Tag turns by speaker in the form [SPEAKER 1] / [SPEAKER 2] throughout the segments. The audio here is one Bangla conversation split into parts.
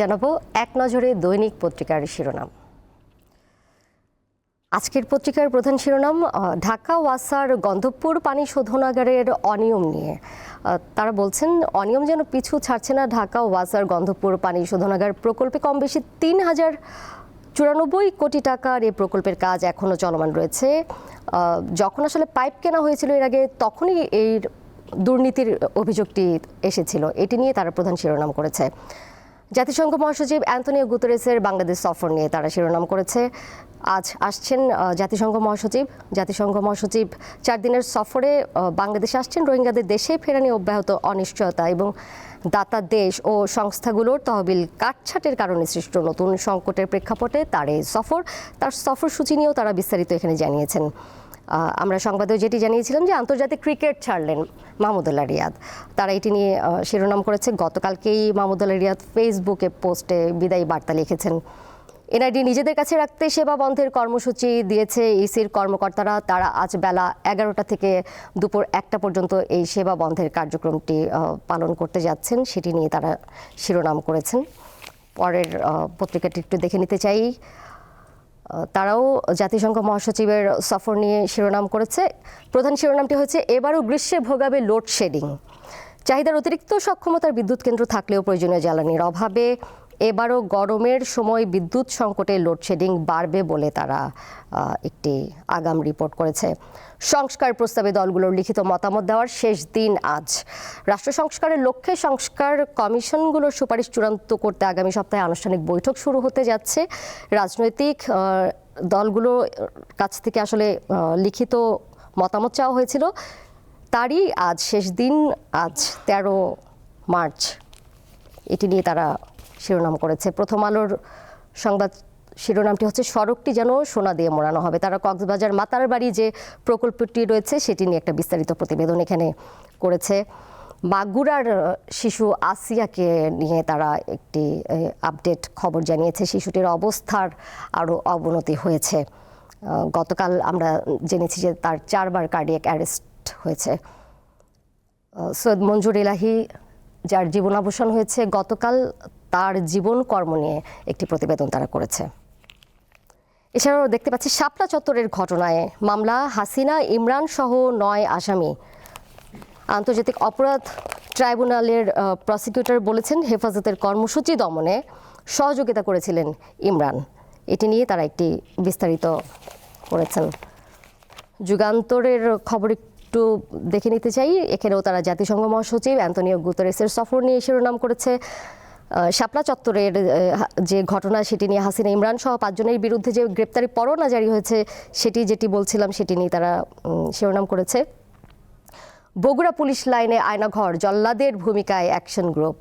[SPEAKER 1] জানাব এক নজরে দৈনিক পত্রিকার শিরোনাম। আজকের পত্রিকার প্রধান শিরোনাম ঢাকা ওয়াসার গন্ধপুর পানি শোধনাগারের অনিয়ম নিয়ে। তারা বলছেন, অনিয়ম যেন পিছু ছাড়ছে না ঢাকা ওয়াসার গন্ধপুর পানি শোধনাগার প্রকল্পে কম বেশি তিন হাজার চুরানব্বই কোটি টাকার এই প্রকল্পের কাজ এখনও চলমান রয়েছে। যখন আসলে পাইপ কেনা হয়েছিল এর আগে, তখনই এই দুর্নীতির অভিযোগটি এসেছিল। এটি নিয়ে তারা প্রধান শিরোনাম করেছে। জাতিসংঘ মহাসচিব অ্যান্টনিও গুতেরেসের বাংলাদেশ সফর নিয়ে তারা শিরোনাম করেছে। আজ আসছেন জাতিসংঘ মহাসচিব। জাতিসংঘ মহাসচিব চার দিনের সফরে বাংলাদেশে আসছেন। রোহিঙ্গাদের দেশে ফেরানি অব্যাহত অনিশ্চয়তা এবং দাতা দেশ ও সংস্থাগুলোর তহবিল কাটছাটের কারণে সৃষ্ট নতুন সংকটের প্রেক্ষাপটে তার এই সফর, তার সফরসূচি নিয়েও তারা বিস্তারিত এখানে জানিয়েছেন। আমরা সংবাদেও যেটি জানিয়েছিলাম যে আন্তর্জাতিক ক্রিকেট ছাড়লেন মাহমুদুল্লাহ রিয়াদ। তারা এটি নিয়ে শিরোনাম করেছে। গতকালকেই মাহমুদুল্লাহ রিয়াদ ফেসবুকে পোস্টে বিদায়ী বার্তা লিখেছেন। এনআইডি নিজেদের কাছে রাখতে সেবা বন্ধের কর্মসূচি দিয়েছে ইসির কর্মকর্তারা। তারা আজ বেলা এগারোটা থেকে দুপুর একটা পর্যন্ত এই সেবা বন্ধের কার্যক্রমটি পালন করতে যাচ্ছেন। সেটি নিয়ে তারা শিরোনাম করেছেন। পরের পত্রিকাটি একটু দেখে নিতে চাই। তারাও জাতিসংঘ মহাসচিবের সফর নিয়ে শিরোনাম করেছে। প্রধান শিরোনামটি হচ্ছে, এবারও গ্রীষ্মে ভোগাবে লোডশেডিং। চাহিদার অতিরিক্ত সক্ষমতার বিদ্যুৎ কেন্দ্র থাকলেও প্রয়োজনীয় জ্বালানির অভাবে এবারও গরমের সময় বিদ্যুৎ সংকটে লোডশেডিং বাড়বে বলে তারা একটি আগাম রিপোর্ট করেছে। সংস্কার প্রস্তাবে দলগুলোর লিখিত মতামত দেওয়ার শেষ দিন আজ। রাষ্ট্র সংস্কারের লক্ষ্যে সংস্কার কমিশনগুলোর সুপারিশ চূড়ান্ত করতে আগামী সপ্তাহে আনুষ্ঠানিক বৈঠক শুরু হতে যাচ্ছে। রাজনৈতিক আহ, দলগুলোর কাছ থেকে আসলে লিখিত মতামত চাওয়া হয়েছিল। তারই আজ শেষ দিন আজ তেরো মার্চ। এটি নিয়ে তারা শিরোনাম করেছে। প্রথম আলোর সংবাদ শিরোনামটি হচ্ছে সড়কটি যেন সোনা দিয়ে মোড়ানো হবে। তারা কক্সবাজার মাতার বাড়ি যে প্রকল্পটি রয়েছে সেটি নিয়ে একটা বিস্তারিত প্রতিবেদন এখানে করেছে। আহ, শিশু আসিয়াকে নিয়ে তারা একটি আপডেট খবর জানিয়েছে। শিশুটির অবস্থার আরও অবনতি হয়েছে। গতকাল আমরা জেনেছি যে তার চারবার কার্ডিয়াক অ্যারেস্ট হয়েছে। সৈয়দ মঞ্জুর ইলাহি যার জীবনাবসান হয়েছে গতকাল তার জীবন কর্ম নিয়ে একটি প্রতিবেদন তারা করেছে। এছাড়াও দেখতে পাচ্ছি শাপলা চত্বরের ঘটনায় মামলা হাসিনা ইমরান সহ নয় আসামি। আন্তর্জাতিক অপরাধ ট্রাইব্যুনালের প্রসিকিউটর বলেছেন হেফাজতের কর্মসূচি দমনে সহযোগিতা করেছিলেন ইমরান। এটি নিয়ে তারা একটি বিস্তারিত করেছেন। যুগান্তরের খবর একটু দেখে নিতে চাই। এখানেও তারা জাতিসংঘ মহাসচিব অ্যান্তনিও গুতরেসের সফর নিয়ে শিরোনাম করেছে। শাপলা চত্বরের যে ঘটনা সেটি নিয়ে হাসিনা ইমরান সহ পাঁচজনের বিরুদ্ধে যে গ্রেপ্তারি পরোয়ানা জারি হয়েছে, সেটি যেটি বলছিলাম সেটি নিয়ে তারা শিরোনাম করেছে। বগুড়া পুলিশ লাইনে আয়নাঘর, জল্লাদের ভূমিকায় অ্যাকশন গ্রুপ।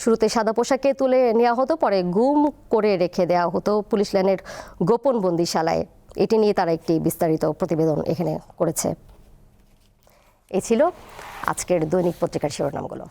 [SPEAKER 1] শুরুতে সাদা পোশাকে তুলে নেওয়া হতো, পরে গুম করে রেখে দেওয়া হতো পুলিশ লাইনের গোপন বন্দিশালায়। এটি নিয়ে তারা একটি বিস্তারিত প্রতিবেদন এখানে করেছে। এ ছিল আজকের দৈনিক পত্রিকার শিরোনামগুলো।